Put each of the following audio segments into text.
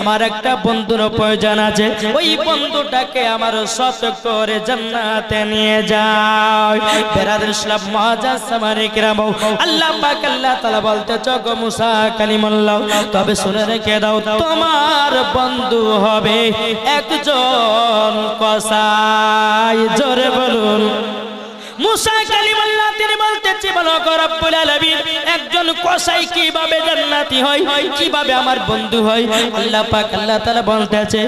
আমার একটা বন্ধুর প্রয়োজন আছে। ওই বন্ধুটাকে আমার সত করে জানাতে নিয়ে যাও। বেড়াতে ইসলাম মহাদেশ সাবানিক রাম আল্লাহ পাক, আল্লাহ তাআলা বলতেছ গো মুসা কালিমুল্লাহ, তবে শুনে রেখে দাও, তোমার বন্ধু হবে একজন কসাই। জোরে বলুন। মুসা বলতেছে বলো রব্বুল একজন কসাই কীভাবে জান্নাতি হয়? কীভাবে আমার বন্ধু হয়? আল্লাহ পাক, আল্লাহ তাআলা বলতেছে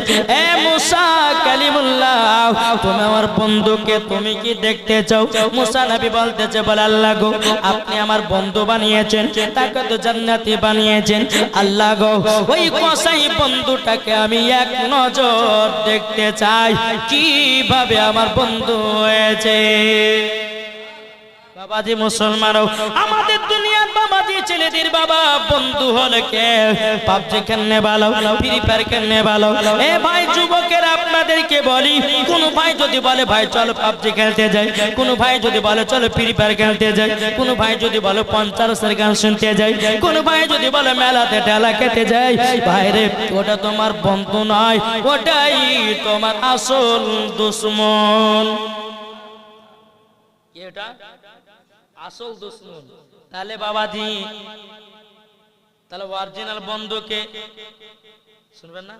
এ মুসা কালিমুল্লাহ, তুমি আমার বন্ধুকে তুমি কি দেখতে চাও? মুসা নবী বলতেছে, বলে, আল্লাহ গো, আপনি আমার বন্ধু বানিয়েছেন, তাকে তো জান্নাতি বানিয়েছেন। আল্লাহ গো, ওই কসাই বন্ধুটাকে আমি এক নজর দেখতে চাই। কীভাবে আমার বন্ধু হয়েছে? বাবাজি মুসলমানও, আমাদের দুনিয়ার বাবাজি ছেলেদের বাবা বন্ধু হলে কে? পাবজি খেলনে ভালো? ফ্রি ফায়ার খেলনে ভালো? এ ভাই যুবকের আপনাদেরকে বলি, কোন ভাই যদি বলে, ভাই, চলো পাবজি খেলতে যাই। কোন ভাই যদি বলে, চলো ফ্রি ফায়ার খেলতে যাই। কোন ভাই যদি বলে পঞ্চাশের গান শুনতে যাই। কোন ভাই যদি বলে, মেলাতে টেলা খেতে যাই। ভাইরে ওটা তোমার বন্ধু নয়, ওটাই তোমার আসল দুশ্মন। এটা আসল দুশ্মন তাহলে বাবাজি, তাহলে অরিজিনাল বন্ধুকে, শুনবেন না?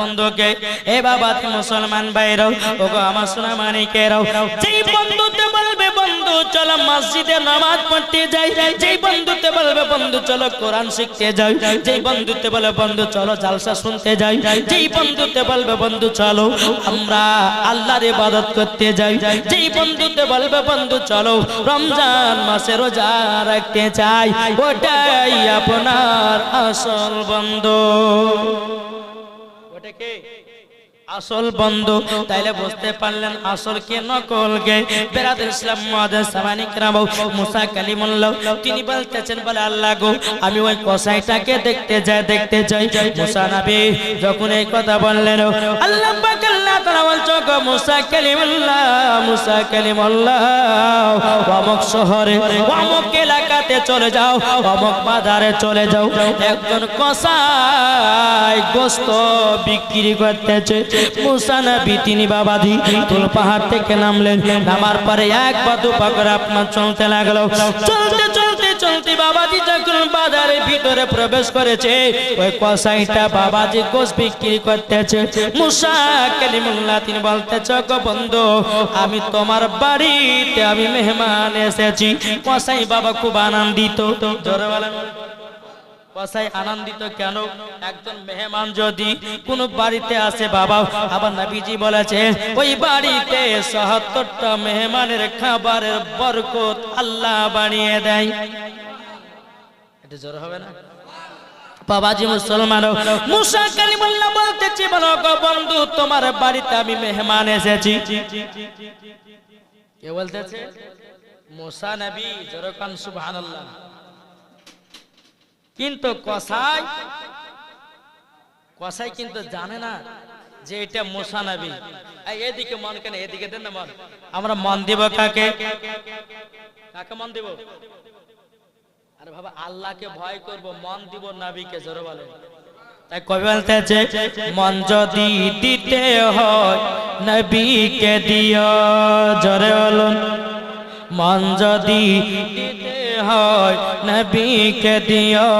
বন্ধুকে, এ বাবা মুসলমান ভাইরাও, ওগো আমার সোনা মানিকেরাও যেই বলবে বন্ধু, চলো মসজিদে নামাজ পড়তে যাই। যেই বন্ধুতে বলবে, বন্ধু, চলো কোরআন শিখতে যাই। যেই বন্ধুতে বলে বন্ধু, চলো জালসা শুনতে যাই। যেই বন্ধুতে বলবে, বন্ধু, চলো আমরা আল্লাহর ইবাদত করতে যাই। যেই বন্ধুতে বলবে, বন্ধু, চলো রমজান মাসে রোজা রাখতে চাই। ওটাই আপনার আসল বন্ধু। ওটা কে? আসল বন্ধু, তাইলে বুঝতে পারলেন আসল কে নকল গে। বেরাদ ইসলাম মাদার সামানিক রাম মুসা কালিমুল্লাহ, তিনি বলতেছেন বলে, আল্লাহ গো, আমি ওই কসাইটাকে দেখতে যাই দেখতে যাই। মুসা নাবি যখন এই কথা বললেন, আল্লাহ আল্লাহ তারা বলছো গো, মুসা কালিমুল্লাহ মুসা কালিমুল্লাহ, অমক শহরে, অমক এলাকাতে চলে যাও, অমক বাজারে চলে যাও। একজন কসাই গোস্ত বিক্রি করতেছে। তুল পাহাড় থেকে নামলেন। নামার পরে এক আপনার চলতে লাগল। চলতে চলতে চলতে বাবাজি যখন ভিতরে প্রবেশ করেছে, ওই কসাইটা বাবাজি বিক্রি করতেছে। মুসা তিনি বন্ধু, আমি তোমার বাড়িতে আমি মেহমান এসেছি। কসাই বাবা খুব আনন্দিত। কসাই আনন্দিত কেন? একজন মেহমান যদি কোন বাড়িতে আসে, বাবা, আবার নবীজি বলেছে, ওই বাড়িতে সহাত্তরটা মেহমানের খাবারের বরকত আল্লাহ বানিয়ে দেয়। এটা জোর হবে না? বাবাজি মুসলমান, মুসা কালিমুল্লাহ বন্ধু, তোমার বাড়িতে আমি মেহমান এসেছি। কে বলতেছে? মুসা নবী জোরকান সুবহানাল্লাহ। কিন্তু কসাই কসাই কিন্তু জানে না যে এটা মোসা নবী। এদিকে মন কেন, এদিকে দেন না মন। আমরা মন দিব কাকে? কাকে মন দিব? আরে বাবা, আল্লাহকে ভয় করব, মন দিব নবীকে, জোরে বলে তাই কবি বলতেছে, মন যদি দিতে হয়, নবীকে দিও। জোরে বলুন, মন যদি দিতে হয়, নবীকে দিও।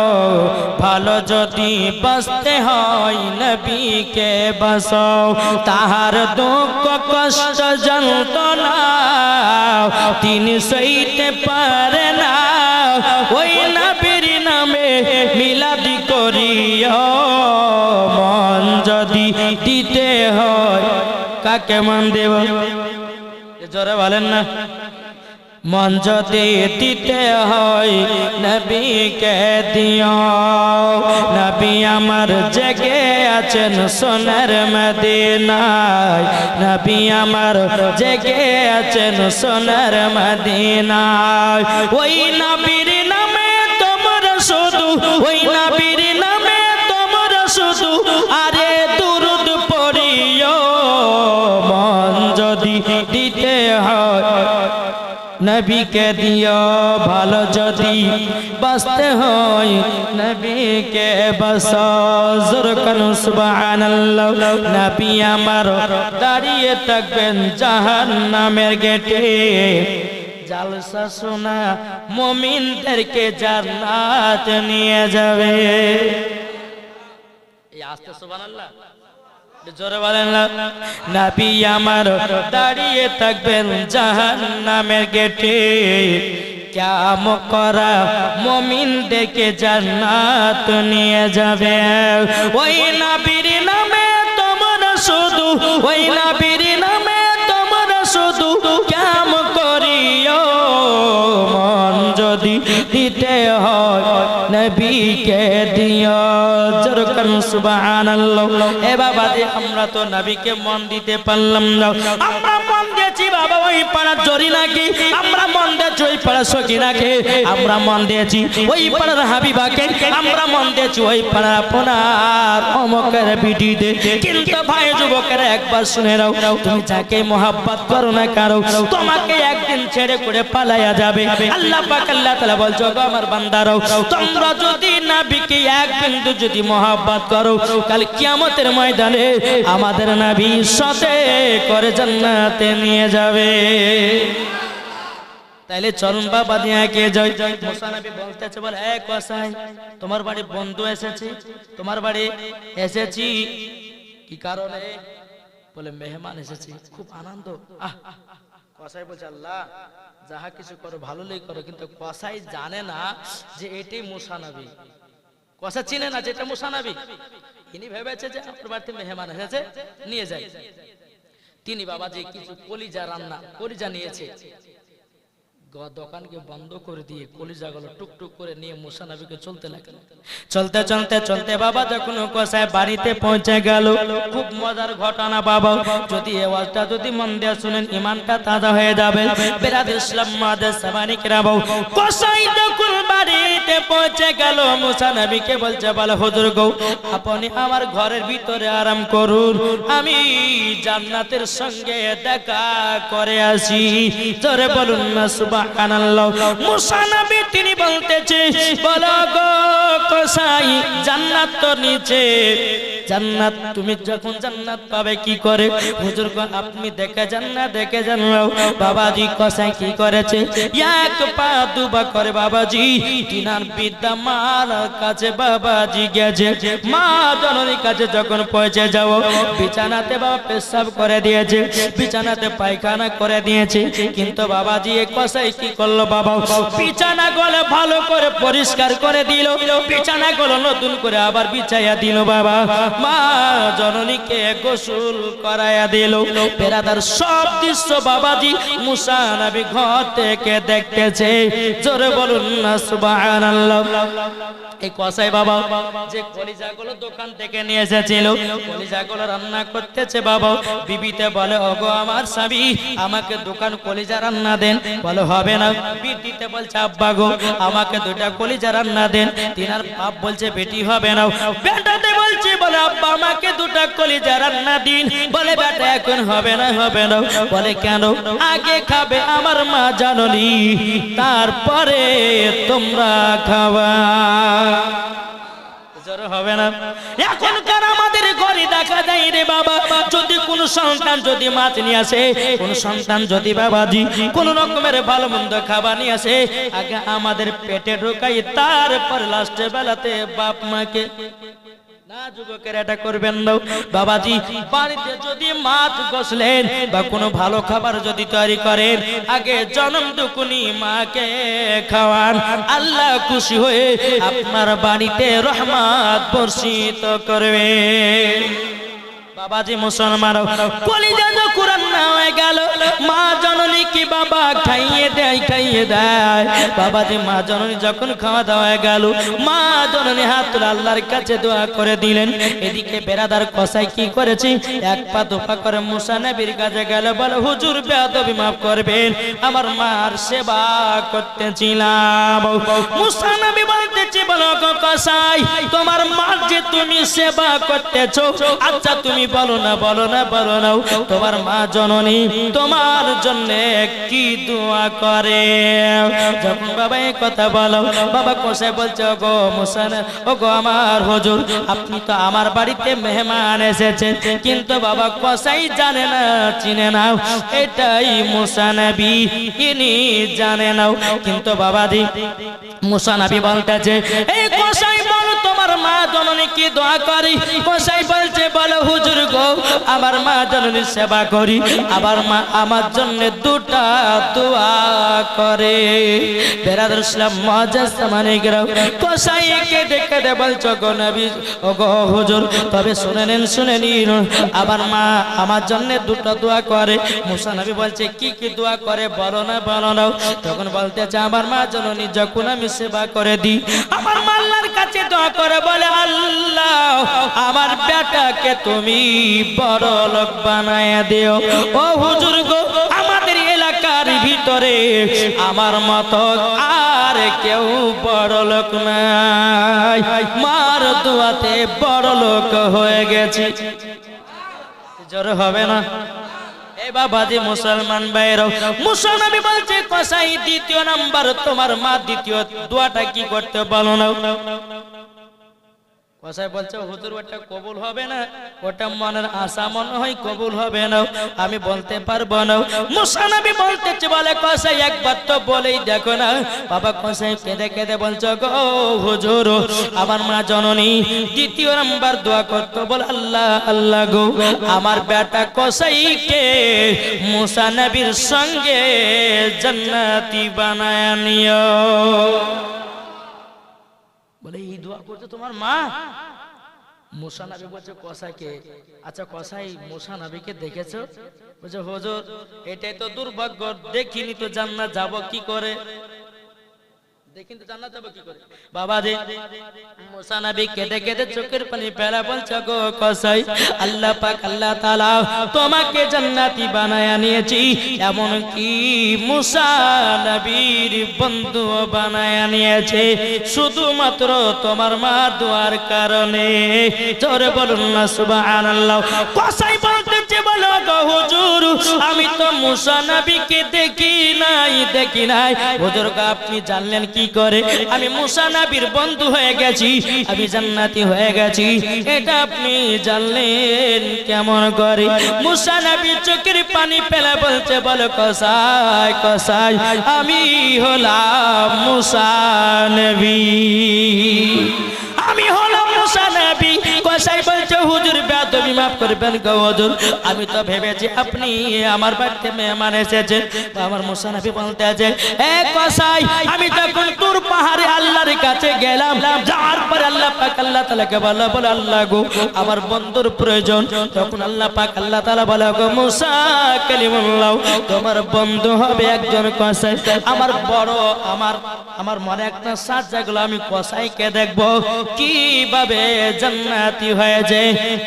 ভালো যদি বাঁচতে হয়, নবীকে বাঁচাও। তাহার দুঃখ, কষ্ট, যন্ত্রণা তিনি সইতে পারে না। ওই নবীর নামে মিলাদি করিও। মন যদি দিতে হয়, কাকে মন দেব? জোরে বলেন না। মন যদি দিতে হয়, নবীকে দিও। নবী আমার জেগে আছেন সোনার মদিনায়। নবী আমার জেগে আছেন সোনার মদিনায়। ওই নবীর নামে তোমরা শুধু, ওই নবীর নবীকে দিও ভালো যদি বাঁচতে হয় নবীকে বস জোরকান সুবহানাল্লাহ। নবী আমার দাঁড়িয়ে থাকবেন জাহান্নামের গেটে। জালসা শোনা মমিনদেরকে জান্নাত নিয়ে যাবে। এই আস্তে, সুবহানাল্লাহ। জোরে বলেন নাবি আমার দাঁড়িয়ে থাকবেন জাহান্নামের গেটে। কাম করা মমিন দেখে জান্নাত নিয়ে যাবে। ওই নাবির নামে তোমরা শুধু, ওই নাবির নামে তোমরা শুধু কাম করিও। মন যদি দিতে হয়, নবীকে দিও। জরকান সুবহানাল্লাহ। এ বাবা আমরা তো নবীকে মন দিতে পারলাম না। আমরা মন দিয়েছি, বাবা, ওই পাড়া জরি নাকি? আমরা মন দিয়েছি, ওই পাড়া সখী নাকি? আমরা মন দিয়েছি, ওই পাড়ার হাবিবাকে। আমরা মন দিয়েছি, ওই পাড়ার আপনার অমকের যুবকেরা একবার শুনে নাও, তুমি যাকে মোহাব্বত করো না কারও, তোমাকে একদিন ছেড়ে করে পালাইয়া যাবে। আল্লাহ পাক, আল্লাহ তাআলা বলছো তোমরা যদি নবীকে এক বিন্দু যদি মোহাব্বত করো। কাল কিয়ামতের ময়দানে আমাদের নবী সাথে করে জান্নাতে নিয়ে যাবে। তাইলে চরণ বাবা দিয়ে কে জয় জয় মুসা নবী বলতেছে, বলে এক কসাই, তোমার বাড়ি বন্ধু এসেছে, তোমার বাড়ি এসেছি। কি কারণে? বলে, মেহমান এসেছি, খুব আনন্দ। আহ, কসাই বলছে, আল্লাহ, যাহা কিছু করো ভালোই করো, কিন্তু কসাই জানে না যে এটাই মুসা কসা চিনে না, যেটা মুসা নবী তিনি ভেবেছে যে আপনার বাড়িতে মেহমান এসেছে, নিয়ে যায় তিনি বাবা যে কিছু কলিজা রান্না, কলিজা নিয়েছে। দোকানকে বন্ধ করে দিয়ে কলিজাগুলো টুকটুক করে নিয়ে মুসা নবীকে চলতে লাগল। চলতে চলতে চলতে বাবা যখন কোসায় বাড়িতে পৌঁছে গেল, খুব মজার ঘটনা বাবা। যদি এই ওয়াজটা যদি মন দিয়ে শুনেন ইমানটা তাজা হয়ে যাবে। বেরাদ ইসলাম মাদের সামানিক রাবো কোসাই যখন বাড়িতে পৌঁছে গেল, মুসা নবীকে বলছে, বলে, হুজুর গো, আপনি আমার ঘরের ভিতরে আরাম করুন। আমি জান্নাতের সঙ্গে দেখা করে আসি। জোরে বলুন না সুবহানাল্লাহ মুসা নবী তিনি বলতেছে বলো গো কোসাই জান্নাত তো নিচে। জান্নাত, তুমি যখন জান্নাত পাবে, কি করে? হুজুর আপনি দেখে যান না, দেখে যান বাবাজি কসাই কি করেছে? এক পা দুবা করে বাবাজি তিনার বিদ্যা মার কাছে বাবাজি গেছে। মা জননীর কাছে যখন পৌঁছে যাও, বিছানাতে বাবা পেশাব করে দিয়েছে, বিছানাতে পায়খানা করে দিয়েছে। কিন্তু বাবাজি এই কসাই কি করল বাবা? বিছানা গলে ভালো করে পরিষ্কার করে দিল, বিছানা গলো নতুন করে আবার বিছাইয়া দিল বাবা। মা জননীকে গোসল করাইয়া দিল। পেরাদার সব দৃশ্য বাবাজি মুসা নবী ঘর থেকে দেখতেছে। জোরে বলুন না এই কসাই বাবা যে কলিজাগুলো দোকান থেকে নিয়ে এসেছিল, কলিজাগুলো রান্না করতেছে বাবা। বিবিতে বলে, ওগো আমার স্বামী, আমাকে দোকান কলিজা রান্না দেন। বলে, হবে না। বিটিতে বলছে, আব্বা গো, আমাকে দুটা কলিজা রান্না দেন। তিনার বাপ বলছে, বেটি হবে না। বেটাতে বলছে, বলে আমাকে দুটা কলিজা রান্না দিন। বলে, বেটা, এখন হবে না হবে না। বলে, কেন? আগে খাবে আমার মা জাননি, তারপরে তোমরা খাওয়া। হবে না? এখনকার আমাদের ঘরে দেখা যায় রে বাবা, যদি কোন সন্তান যদি মাছ নিয়ে আসে, কোন সন্তান যদি বাবা বাবাজি কোন রকমের ভালো মন্দ খাবার নিয়ে আসে, আগে আমাদের পেটে ঢোকাই, তারপর লাস্টে বেলাতে বাপ মাকে মাছ বা কোনো ভালো খাবার যদি তৈরি করেন, আগে জনমটুকুনি খাওয়ান। আল্লাহ খুশি হয়ে আপনার বাড়িতে রহমাত বর্ষিত করবে বাবাজি, মুসলমান কোরআন না হয়ে গেল। মা জননী কি বাবা খাইয়ে দেয় খাইয়ে দেয়। বাবাজি মা জননী যখন খাওয়া দাওয়া গেল, মা জননী হাত আল্লাহর কাছে দোয়া করে দিলেন। এদিকে বেরাদার কসাই কি করেছে? এক পা দোপা করে মুসা নবীর কাছে গেল, বলে, হুজুর, বেয়াদবি মাফ করবেন। আমার মার সেবা করতেছিলাম। মুসা নবী বলতেছি, বলো কসাই, তোমার মার যে তুমি সেবা করতেছো আচ্ছা তুমি বলো না বলো না বলো না। তোমার মা জননী তোমার জন্য কি দোয়া করে? যখন বাবা এই কথা বলো, বাবা কসাই বলছে "ও গো মুসান ও গো আমার হুজুর, আপনি তো আমার বাড়িতে মেহমান এসেছেন, কিন্তু বাবা কসাই জানে না, চিনে নাও, এটাই মুসানবী ইনি জানে নাও। কিন্তু বাবা দি মুসানবী বলতেছে, এই কসাই মা জননী কি দোয়া করি? কসাই বলছে, বলো হুজুর গো, আমার মা জননীর সেবা করি। আবার মা আমার জন্য দুটা দোয়া করে। বেরাদুল ইসলাম মজাজ মানে গেরাও কসাই কেটে কেটে বলছো গো নবী, ও গো হুজুর, তবে শুনে নেন, শুনে নিন। আমার মা আমার জন্য দুটো দোয়া করে। মুসা নবী বলছে, কি কি দোয়া করে বলো না বলো না। তখন বলতেছে আমার মা জননী, যখন আমি সেবা করে দিই, আমার মা আল্লাহর কাছে দোয়া করে বলে, আল্লাহ, আমার বেটাকে তুমি বড় লোক বানায় দিও। ও হুজুর গো, আমাদের এলাকার ভিতরে আমার মতো আর কেউ বড় লোক নাই। মার দোয়াতে বড় লোক হয়ে গেছে। জ্বর হবে না? মুসলমান তোমার মা দ্বিতীয় দোয়াটা কি করতে বলো না? কসাই বলছে, হুজুর, ওটা কবুল হবে না? ওটা মনের আশা মনে হয় কবুল হবে না। আমি বলতে পারব না। মুসানবী বলতেছে বলে, কসাই, একবার তো বলেই দেখো না। বাবা কসাই কেঁদে কেঁদে বলছো গো হুজুর, আমার মা জননী, দ্বিতীয় নাম্বার দোয়া করতো। বল, আল্লাহ আল্লাহ গো, আমার বেটা কসাইকে মুসা নবীর সঙ্গে জান্নাতি বানায় নিও বলে এই দোয়া করছে তোমার মা? মুসা নবী বলছে, কসাইকে। আচ্ছা কসাই মুসা নবীকে দেখেছ? বলছে, হজর, এটাই তো দুর্ভাগ্য, দেখিনি তো জান্নাত, যাব কি করে? তোমাকে জান্নাতি বানায়া নিয়েছি। এমন কি বন্ধু বানায়া নিয়েছে? শুধুমাত্র তোমার মা দোয়ার কারণে। জোরে বলুন না, সুবহানাল্লাহ। কসাই বলো হুজুর, আমি তো মুসা নবীকে দেখি নাই দেখি নাই। হুজুর আপনি জানলেন কি করে? আমি মুসা নবীর বন্ধু হয়ে গেছি, আমি জান্নাতি হয়ে গেছি। এটা আপনি জানলেন কেমন করে? মুসা নবী চোখের পানি পেলে বলছে, বলো, কসাই কসাই, আমি হলাম মুসা নবী। আমি হলাম মুসা নবী। কসাই বলছে, হুজুর মাফ করবেন গো আমি তো ভেবেছি আপনি আমার বাড়িতে মেহমান এসেছেন আমার মুসা নবী বলতে আছে এ কসাই, আমি তখন তোর পাহাড়ে আল্লাহর কাছে গেলাম, যাওয়ার পর আল্লাহ পাক আল্লাহ তাআলাকে বলা, বলে আল্লাহ গো, আমার বন্ধুর প্রয়োজন। তখন আল্লাহ পাক আল্লাহ তাআলা বলে গো মুসা কালিমুল্লাহ, তোমার বন্ধু হবে একজন কসাই। আমার বড়, আমার আমার মনে একটা সাজ জাগলো, আমি কসাইকে দেখব। কীভাবে জান্নাতি হয়েছে,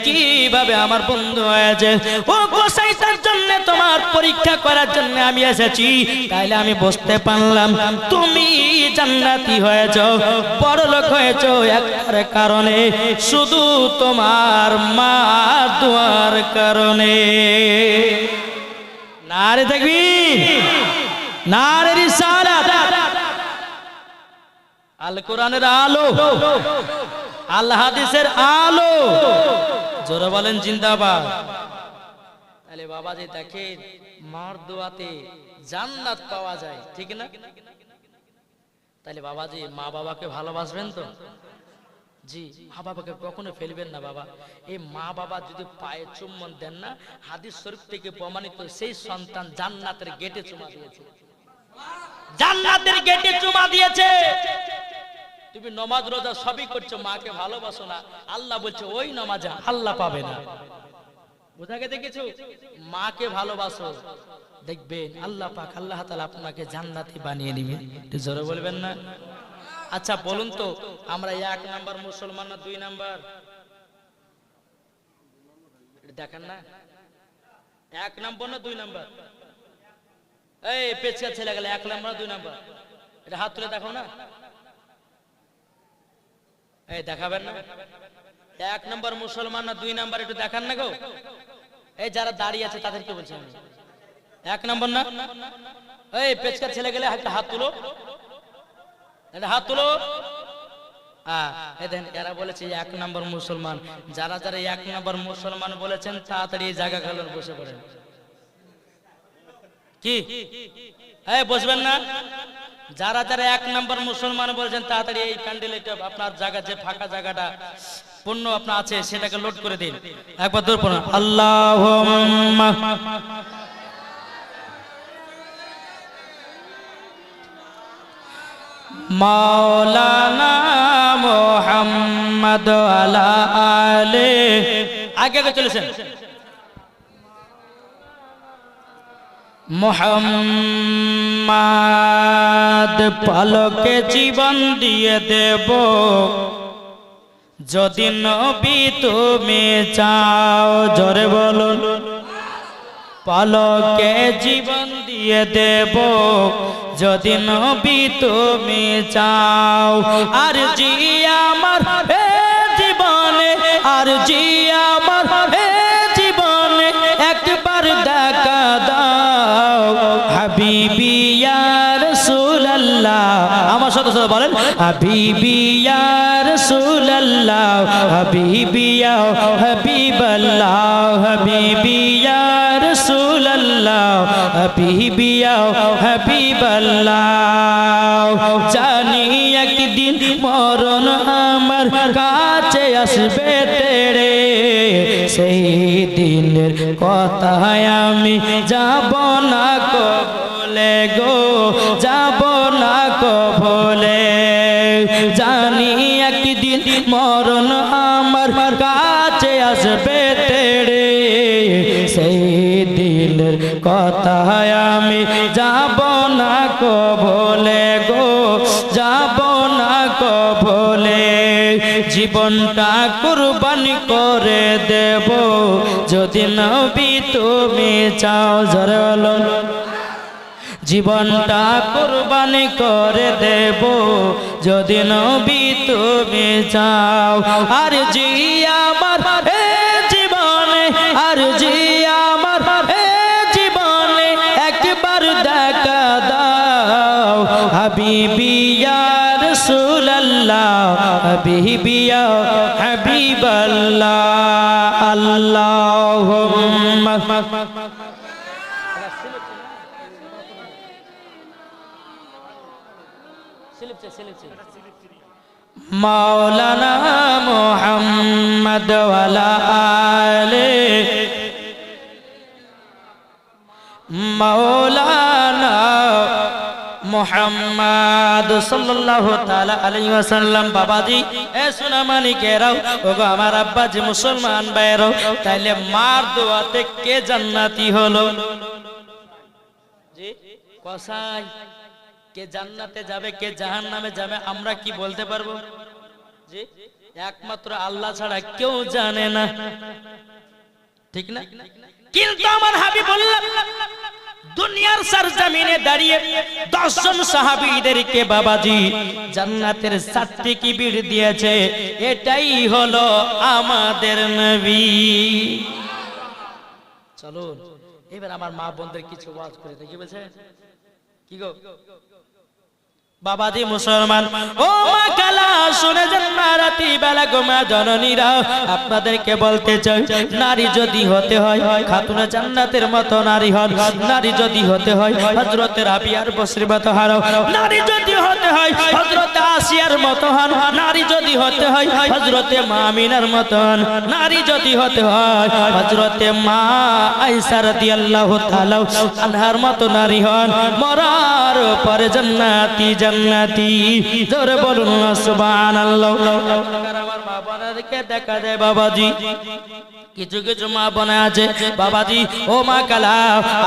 কীভাবে আমার বন্ধু হয়েছে? ও কসাই তার জন্য তোমার পরীক্ষা করার জন্য আমি এসেছি। তাইলে আমি বুঝতে পারলাম, তুমি জান্নাতি হয়েছ বড় লোক হয়েছ একটার কারণে, শুধু তোমার মা দোয়ার কারণে। নারে দেখবি? নারে রিসালাত। আল কোরআনের আলো, আল হাদিসের আলো। জোরে বলেন, জিন্দাবাদ। তাহলে বাবা যে দেখে মার দোয়াতে জান্নাত পাওয়া যায়, ঠিক না? তাহলে বাবাজি, মা বাবাকে ভালোবাসবেন তো? জি, মা বাবাকে কখনো ফেলবেন না বাবা। এই মা বাবা যদি পায়ে চুম্বন দেন না, হাদিস শরীফ থেকে প্রমাণিত সেই সন্তান জান্নাতের গেটে চুমা দিয়েছে। জান্নাতের গেটে চুমা দিয়েছে। তুমি নমাজ রোজা সবই করছ, মাকে ভালোবাসো না। আল্লাহ বলছে, ওই নমাজে আল্লাহ পাবে না। কোথাকে দেখেছ মাকে ভালোবাসো। দেখবেন আল্লাহ পাক, আল্লাহ তাআলা আপনাকে জান্নাতি বানিয়ে একটু জোরে বলবেন না? আচ্ছা বলুন তো, আমরা এক নাম্বার মুসলমান না দুই নাম্বার? দেখেন না। এক নাম্বার না দুই নাম্বার? এই পেছকা ছেলে গেলে, এক নাম্বার দুই নাম্বার? এটা হাত তুলে দেখো না। এই দেখাবেন না। এক নম্বর মুসলমান না দুই নাম্বার একটু দেখান না গো। এই যারা দাঁড়িয়ে আছে তাদেরকে বলছি আমি। এক নম্বর না? এই পেচকা ছেলে গেলে একটা হাত তুলো। একটা হাত তুলো। দেখেন, এরা বলেছে এক নম্বর মুসলমান। যারা যারা এক নম্বর মুসলমান বলেছেন, তাড়াতাড়ি জায়গা খালোর বসে পড়েন। কি? হ্যাঁ বসবেন না? যারা যারা এক নম্বর মুসলমান বলছেন, তাড়াতাড়ি এই প্যান্ডেল এটা আপনার জায়গা, যে ফাঁকা জায়গাটা পূর্ণ আপনার আছে, সেটাকে লোড করে দিন। একবার দূর পড়ুন আল্লাহ মাওলানা মোহাম্মদ আলা আলে। আগে চলেছেন? মোহাম্মদ পালকে জীবন দিয়ে দেব। যদি নবী তুমি চাও, জোরে বলুন। পালকে জীবন দিয়ে দেব। যদি নবী তুমি চাও আর জি আমার জীবনে আর জি আমার সাথে সাথে বলেন, হাবিবি রাসূলুল্লাহ হাবিবাল্লাহ, হাবিবি রাসূলুল্লাহ হাবিবাল্লাহ, জানি একদিন মরণ আমার কাছে আসবে তেড়ে সেই দিনের কথায় আমি যাব না কবলে গো। কথায় আমি যাব না কবলে গো, যাব না কবলে। জীবনটা কুরবানি করে দেব, যদি নবী তুমি চাও জরে বলো জীবনটা কুরবানি করে দেব, যদি নবী তুমি চাও। আর জি আমার জীবনে আর জি হাবিবি ইয়া রাসূলুল্লাহ হাবিবি ইয়া হাবিবাল্লাহ আল্লাহুম্মা। মাওলানা মোহাম্মদ মাওলানা মোহাম্মদ সাল্লাল্লাহু তাআলা আলাইহি ওয়াসাল্লাম এ ওগো আমার আব্বাজি মুসলমান তাইলে মার দোয়াতে কে জান্নাতি হলো? জি, কসাই, কে জান্নাতে যাবে, কে জাহান্নামে যাবে, আমরা কি বলতে পারব? জি, একমাত্র আল্লাহ ছাড়া কেউ জানে না। ঠিক না? কিন্তু আমার হাবি বললাম দুনিয়ার সার জামিনে দাঁড়িয়ে দশজন সাহাবিদেরকে বাবাজি, জান্নাতের বিড় দিয়েছে, এটাই হলো আমাদের নবী। চলুন, এবার আমার মা বোনদের কিছু ওয়াজ করে দেখি বলছে কি গো? বাবাজি মুসলমান, ও মা কালা, শুনে যান না রাতি বেলা গোমা জননীরা। আপনাদেরকে বলতে চাই, নারী যদি হতে হয়, খাতুনে জান্নাতের মতো নারী হন। নারী যদি হতে হয় হযরতের আবিয়ার বসরির মতো হারো নারী যদি হতে হয়, হযরতে আসিয়ার মতো হন। নারী যদি হতে হয়, হযরতে মা আমিনার মতো হন। নারী যদি হতে হয়, হযরতে মা আয়েশা রাদিয়াল্লাহু তাআলা আনহার মতো নারী হন। মরার পরে জান্নাতি জান্নাতি। জোরে বলুন সুবহানাল্লাহ। আমার মা বোনদেরকে দেখা দেয় বাবাজি। কিছু কিছু মা বোনে আছে, বাবাজি, ও মা কালা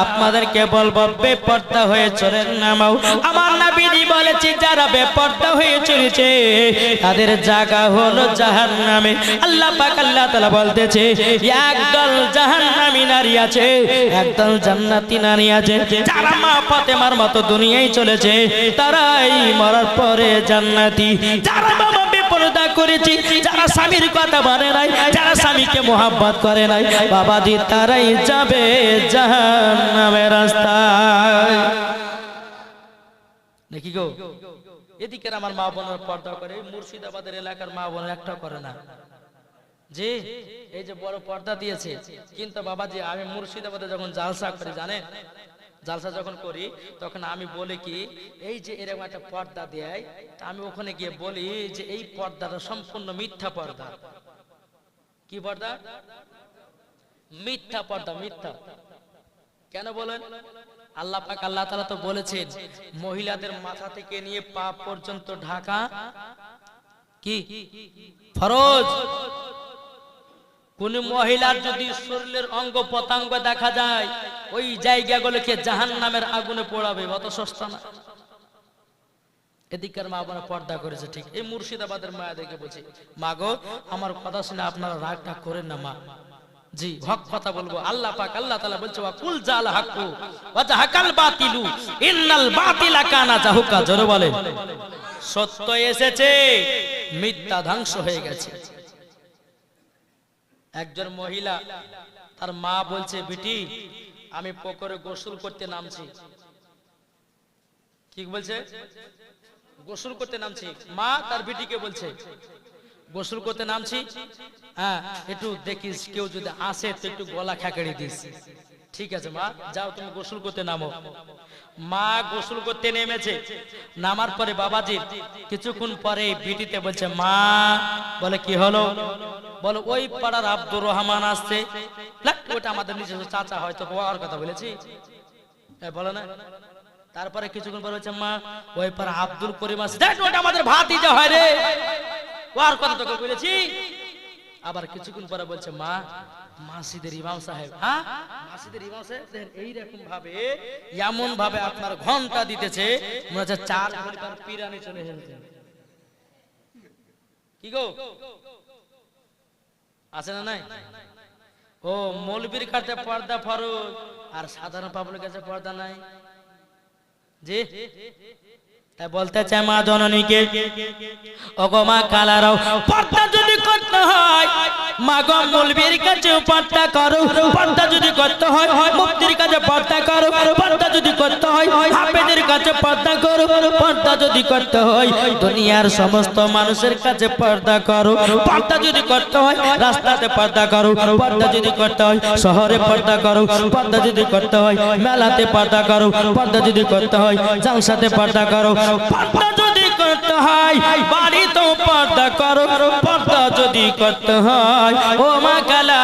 আপনাদেরকে বলব, বেপর্দা হয়ে চলেন নামাও আমার নাবিজি বলেছে, যারা বেপর্দা হয়ে চলেছে, তাদের জায়গা হলো জাহান নামে আল্লাহ পাক আল্লাহ তালা বলতেছে একদল জাহান নামী নারী আছে একদল জান্নাতি নারী আছে। যারা মা ফাতেমার মতো দুনিয়ায় চলেছে, তারাই মরার পরে জান্নাতি। যারা বাবা বেপরদা করেছি, যারা স্বামীর কথা মানে নাই, যারা স্বামীকে মোহাব্বত করে নাই, বাবাজি তারাই যাবে জাহান্নামের রাস্তায়। দেখি গো এদিকে আমার মা বোনের পর্দা করে, মুর্শিদাবাদের এলাকার মা বোনের একটা করে না। জি, এই যে বড় পর্দা দিয়েছে, কিন্তু বাবাজি, আমি মুর্শিদাবাদে যখন জালসা করি, জানেন? জালসা যখন করি, তখন আমি বলি কি, এই যে এরকম একটা পর্দা দেয় আমি ওখানে গিয়ে বলি যে এই পর্দাটা সম্পূর্ণ মিথ্যা পর্দা। কি পর্দা? মিথ্যা পর্দা, মিথ্যা। কেন বলেন? আল্লাহ পাক, আল্লাহ তাআলা তো বলেছেন, মহিলাদের মাথা থেকে নিয়ে পা পর্যন্ত ঢাকা কি? ফরজ। কোন মহিলার যদি শরীরের অঙ্গ পতাঙ্গ দেখা যায়, ওই জায়গা জায়গাগুলোকে জাহান নামের আগুনে পোড়াবে, অত সস্তা না। এদিকের মা বোনা পর্দা করেছে, ঠিক এই মুর্শিদাবাদের মায়া দেখে বলছি, মা গো, আমার কথা শুনে আপনারা রাগটা করেন না, মা। জি, হক কথা বলব, আল্লাহ পাক, আল্লাহ তাআলা বলছে, ওয়া কুল জাল হাক্কু, ওয়া জাহাকাল বাতিলু, ইন্নাল বাতিলা কানা জাহুকা, জোরে বলেন। সত্য এসেছে, মিথ্যা ধ্বংস হয়ে গেছে। একজন মহিলা, তার মা বলছে, বিটি, আমি পুকুরে গোসল করতে নামছি। ঠিক বলছে? গোসল করতে নামছি। মা তার বিটিকে বলছে, গোসল করতে নামছি? হ্যাঁ একটু দেখিস, কেউ যদি আসে, তো একটু গলা খাকড়ি দিস। ঠিক আছে, মা, যাও, তুমি গোসল করতে নামো। মা গোসল করতে নেমেছে। নামার পরে বাবাজি কিছুক্ষণ পরে বিটিতে বলছে, মা, বলে, কি হলো? বলো, ওই পাড়ার আব্দুর রহমান আসছে। ওটা আমাদের নিজস্ব চাচা হয়তো হওয়ার কথা বলেছি। বলো না? তারপরে কিছুক্ষণ পরে হচ্ছে মা, ওই পাড়া আব্দুল করিম আসছে। ওটা আমাদের ভাতি যা হয় রে। ওর কথা তোকে বলেছি। আবার কিছুক্ষণ পরে বলছে, মা, মাসিদের ইমাম সাহেব। হ্যাঁ? মাসিদের ইমাম সাহেব, দেখেন, এইরকম ভাবে, এমন ভাবে আপনার ঘণ্টা দিতেছে, মনে হচ্ছে চার ঘণ্টার পিরানি চলে এসেছে। কি গো? আছে না নাই? ও, মৌলবীর কাছে পর্দা ফরজ, আর সাধারণ পাবলিক কাছে পর্দা নাই। জি? বলতে চাই মা জননীকে, ওগো মা পর্দা যদি করতে হয়, মা গো মৌলবীর কাছে পর্দা করো। পর্দা যদি করতে হয়, মুক্তির কাছে পর্দা করো। পর্দা যদি করতে হয় হাফেদের কাছে পর্দা করো। পর্দা যদি করতে হয়, দুনিয়ার সমস্ত মানুষের কাছে পর্দা করো। পর্দা যদি করতে হয়, রাস্তাতে পর্দা করো। পর্দা যদি করতে হয়, শহরে পর্দা করো। পর্দা যদি করতে হয়, মেলাতে পর্দা করো। পর্দা যদি করতে হয় জালসাতে পর্দা করো। পর্দা যদি করতে হয় বাড়িতেও পর্দা করো, পর্দা যদি করতে হয়। ও মা কালা,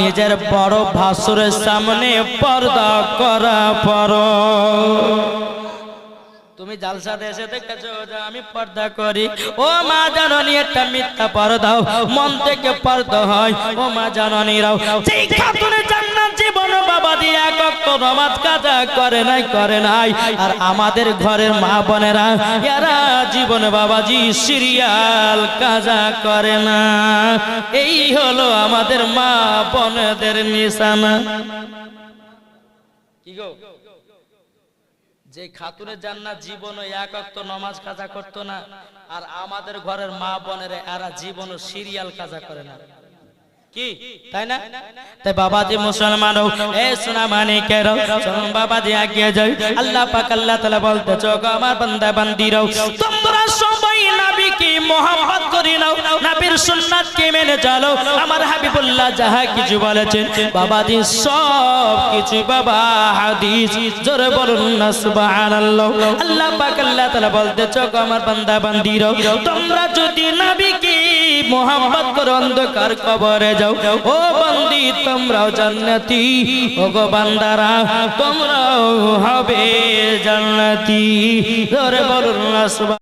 নিজের বড় ভাসুরের সামনে পর্দা করা পড়ো তুমি জালসাতে এসে দেখেছ আমি পর্দা করি। ও মা জাননী, একটা মিথ্যা পর্দাও মন থেকে পর্দা হয়। ও মা জাননীরাও, যেই খাতুনে জান্নাত জীবন বাবা দিয়ে এক অক্ত নামাজ কাজা করে নাই করে নাই। আর আমাদের ঘরের মা বোনেরা, এরা জীবন বাবাজি সিরিয়াল কাজা করে না। এই হলো আমাদের মা বোনেদের নিশানা। কি গো? যে খাতুনের জান্নাত জীবন এক অক্ত নমাজ কাজা করত না, আর আমাদের ঘরের মা বোনের এরা জীবন সিরিয়াল কাজা করে না। কি? তাই না? বাবাজি মুসলমান এ সোনা যাই। আল্লাহ পাক আল্লাহ তাআলা বলতে চোখ আমার বান্দা বান্দিরাও তোমরা মোহাম্মত করে নাও, নবীর সুন্নাতকে মেনে চলো। আমার হাবিবুল্লাহ যাহা কিছু বলেছেন বাবাজি সব কিছু, বাবা হাদিস, জোরে বলুন না, সুবহানাল্লাহ। আল্লাহ পাক, আল্লাহ তাআলা বলতে চোখ আমার বান্দা বান্দিরাও। তোমরা যদি নবীকে মোহাম্মত করে অন্ধকার কবরে যাও, ও বান্দি, তোমরাও জান্নাতি। ও গো বান্দারা, তোমরাও হবে জান্নাতি। ধরে বলুন না